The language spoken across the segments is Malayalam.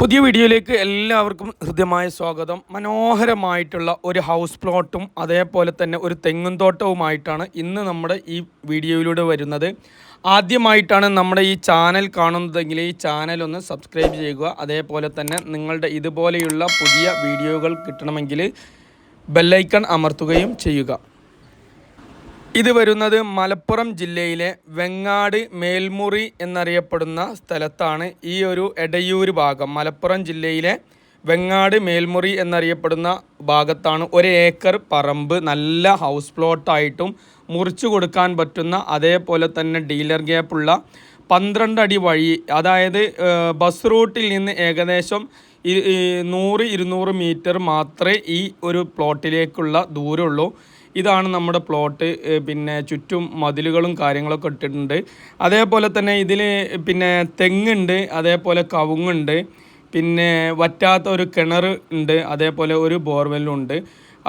പുതിയ വീഡിയോയിലേക്ക് എല്ലാവർക്കും ഹൃദ്യമായ സ്വാഗതം. മനോഹരമായിട്ടുള്ള ഒരു ഹൗസ് പ്ലോട്ടും അതേപോലെ തന്നെ ഒരു തെങ്ങും തോട്ടവുമായിട്ടാണ് ഇന്ന് നമ്മുടെ ഈ വീഡിയോയിലൂടെ വരുന്നത്. ആദ്യമായിട്ടാണ് നമ്മുടെ ഈ ചാനൽ കാണുന്നതെങ്കിൽ ഈ ചാനൽ ഒന്ന് സബ്സ്ക്രൈബ് ചെയ്യുക. അതേപോലെ തന്നെ നിങ്ങളുടെ ഇതുപോലെയുള്ള പുതിയ വീഡിയോകൾ കിട്ടണമെങ്കിൽ ബെല്ലൈക്കൺ അമർത്തുകയും ചെയ്യുക. ഇത് വരുന്നത് മലപ്പുറം ജില്ലയിലെ വെങ്ങാട് മേൽമുറി എന്നറിയപ്പെടുന്ന സ്ഥലത്താണ് ഈ ഒരു എടയൂർ ഭാഗം. മലപ്പുറം ജില്ലയിലെ വെങ്ങാട് മേൽമുറി എന്നറിയപ്പെടുന്ന ഭാഗത്താണ് ഒരു ഏക്കർ പറമ്പ്. നല്ല ഹൗസ് പ്ലോട്ടായിട്ടും മുറിച്ചു കൊടുക്കാൻ പറ്റുന്ന അതേപോലെ തന്നെ ഡീലർ ഗ്യാപ്പുള്ള പന്ത്രണ്ട് അടി വഴി അതായത് ബസ് റൂട്ടിൽ നിന്ന് ഏകദേശം നൂറ് ഇരുന്നൂറ് മീറ്റർ മാത്രമേ ഈ ഒരു പ്ലോട്ടിലേക്കുള്ള ദൂരമുള്ളൂ. ഇതാണ് നമ്മുടെ പ്ലോട്ട് പിന്നെ ചുറ്റും മതിലുകളും കാര്യങ്ങളൊക്കെ ഇട്ടിട്ടുണ്ട്. അതേപോലെ തന്നെ ഇതിൽ പിന്നെ തെങ്ങുണ്ട് അതേപോലെ കവുങ്ങുണ്ട് പിന്നെ വറ്റാത്ത ഒരു കിണർ ഉണ്ട് അതേപോലെ ഒരു ബോർവെല്ലും ഉണ്ട്.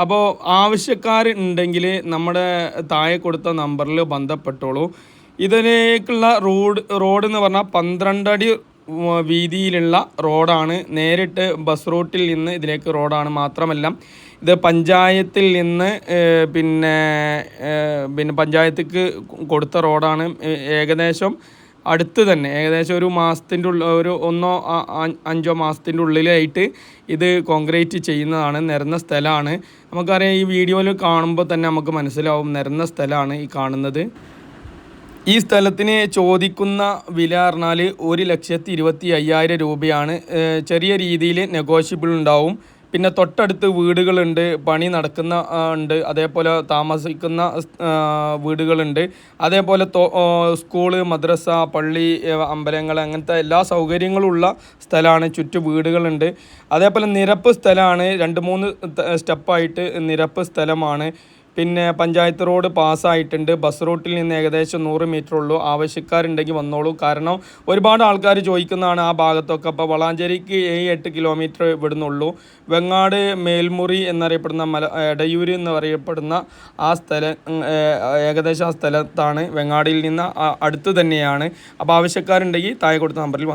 അപ്പോൾ ആവശ്യക്കാർ ഉണ്ടെങ്കിൽ നമ്മുടെ താഴെ കൊടുത്ത നമ്പറിൽ ബന്ധപ്പെട്ടോളൂ. ഇതിലേക്കുള്ള റോഡ് റോഡ് എന്ന് പറഞ്ഞാൽ പന്ത്രണ്ടടി വീതിയിലുള്ള റോഡാണ്. നേരിട്ട് ബസ് റൂട്ടിൽ നിന്ന് ഇതിലേക്ക് റോഡാണ് മാത്രമല്ല. ഇത് പഞ്ചായത്തിൽ നിന്ന് പിന്നെ പിന്നെ പഞ്ചായത്തിക്ക് കൊടുത്ത റോഡാണ്. ഏകദേശം അടുത്ത് തന്നെ. ഏകദേശം ഒരു മാസത്തിന്റെ ഉള്ളിൽ ഒരു ഒന്നോ അഞ്ചോ മാസത്തിന്റെ ഉള്ളിലായിട്ട് ഇത് കോൺക്രീറ്റ് ചെയ്യുന്നതാണ്. നിരന്ന സ്ഥലമാണ്. നമുക്കറിയാം ഈ വീഡിയോയിൽ കാണുമ്പോൾ തന്നെ നമുക്ക് മനസ്സിലാവും നിരന്ന സ്ഥലമാണ് ഈ കാണുന്നത്. ഈ സ്ഥലത്തിന് ചോദിക്കുന്ന വില പറഞ്ഞാൽ ഒരു ലക്ഷത്തി ഇരുപത്തി അയ്യായിരം രൂപയാണ്. ചെറിയ രീതിയിൽ നെഗോഷ്യബിൾ ഉണ്ടാവും. പിന്നെ തൊട്ടടുത്ത് വീടുകളുണ്ട് പണി നടക്കുന്ന ഉണ്ട്. അതേപോലെ താമസിക്കുന്ന വീടുകളുണ്ട്. അതേപോലെ സ്കൂൾ മദ്രസ പള്ളി അമ്പലങ്ങൾ അങ്ങനത്തെ എല്ലാ സൗകര്യങ്ങളും ഉള്ള സ്ഥലമാണ്. ചുറ്റു വീടുകളുണ്ട്. അതേപോലെ നിരപ്പ് സ്ഥലമാണ്. രണ്ട് മൂന്ന് സ്റ്റെപ്പായിട്ട് നിരപ്പ് സ്ഥലമാണ്. പിന്നെ പഞ്ചായത്ത് റോഡ് പാസ്സായിട്ടുണ്ട്. ബസ് റൂട്ടിൽ നിന്ന് ഏകദേശം നൂറ് മീറ്റർ ഉള്ളൂ. ആവശ്യക്കാരുണ്ടെങ്കിൽ വന്നോളൂ. കാരണം ഒരുപാട് ആൾക്കാർ ചോദിക്കുന്നതാണ് ആ ഭാഗത്തൊക്കെ. അപ്പോൾ വളാഞ്ചേരിക്ക് ഏഴ് എട്ട് കിലോമീറ്റർ ഇവിടുന്നുള്ളൂ. വെങ്ങാട് മേൽമുറി എന്നറിയപ്പെടുന്ന മല എടയൂർ എന്നറിയപ്പെടുന്ന ആ സ്ഥലം ഏകദേശം ആ സ്ഥലത്താണ് വെങ്ങാടിയിൽ നിന്ന് അടുത്ത് തന്നെയാണ്. അപ്പോൾ ആവശ്യക്കാരുണ്ടെങ്കിൽ താഴെ കൊടുത്ത നമ്പറിൽ